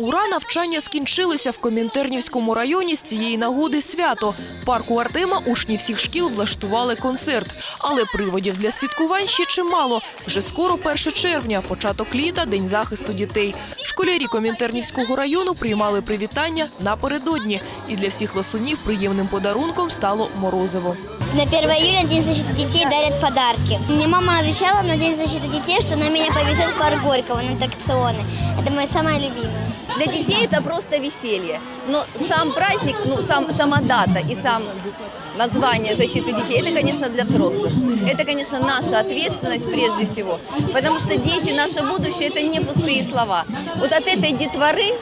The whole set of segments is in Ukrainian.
Ура, навчання скінчилися в Комінтернівському районі з цієї нагоди свято. Парку Артема учні всіх шкіл влаштували концерт. Але приводів для святкувань ще чимало. Вже скоро 1 червня, початок літа, День захисту дітей. Школярі Комінтернівського району приймали привітання напередодні. І для всіх ласунів приємним подарунком стало морозиво. На 1 июля День защиты детей дарят подарки. Мне мама обещала на День защиты детей, что она меня повезет в парк Горького на аттракционы. Это моя самая любимая. Для детей это просто веселье. Но сам праздник, ну, сам, сама дата и сам название защиты детей, это, конечно, для взрослых. Это, конечно, наша ответственность прежде всего. Потому что дети, наше будущее, это не пустые слова. Вот от этой детворы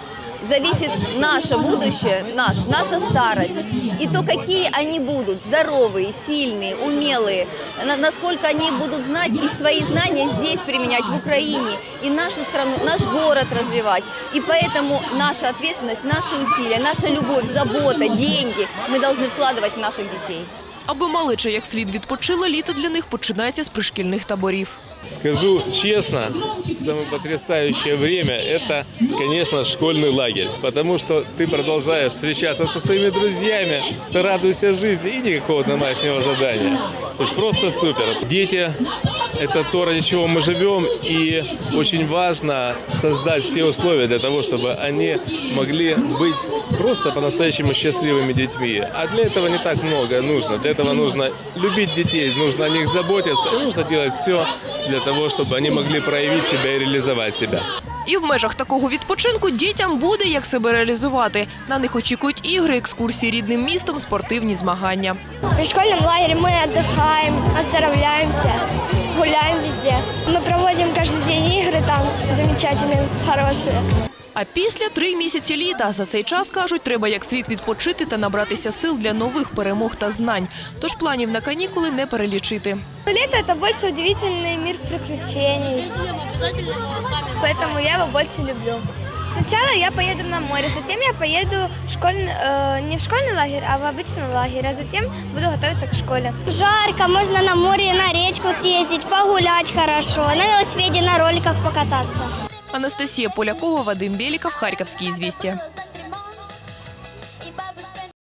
зависит наше будущее, нас, наша старость. И то, какие они будут, здоровые, сильные, умелые, на- насколько они будут знать и свои знания здесь применять, в Украине, и нашу страну, наш город развивать. И поэтому наша ответственность, наши усилия, наша любовь, забота, деньги мы должны вкладывать в наших детей. Аби малеча як слід відпочила, літо для них починається з пришкільних таборів. Скажу честно, самое потрясающее время – это, конечно, школьный лагерь. Потому что ты продолжаешь встречаться со своими друзьями, ты радуешься жизни и никакого домашнего задания. То есть просто супер. Дети – это то, ради чего мы живем, и очень важно создать все условия для того, чтобы они могли быть просто по-настоящему счастливыми детьми. А для этого не так много нужно. Для этого нужно любить детей, нужно о них заботиться, и нужно делать все для того, чтобы они могли проявить себя и реализовать себя. І в межах такого відпочинку дітям буде як себе реалізувати. На них очікують ігри, екскурсії рідним містом, спортивні змагання. В школьном лагере мы отдыхаем, оздоровляемся, гуляем везде. Мы проводим каждый день игры там замечательные, хорошие. А після три місяці літа за цей час кажуть, треба як слід відпочити та набратися сил для нових перемог та знань. Тож планів на канікули не перелічити. Лето – это больше удивительный мир приключений. Поэтому я его больше люблю. Сначала я поеду на море, затем я поеду в школьный, э, не в школьный лагерь, а в обычный лагерь, а затем буду готовиться к школе. Жарко, можно на море, на речку съездить, погулять хорошо, на велосипеде, на роликах покататься. Анастасія Полякова, Вадим Беликов, Харьковские ізвістія.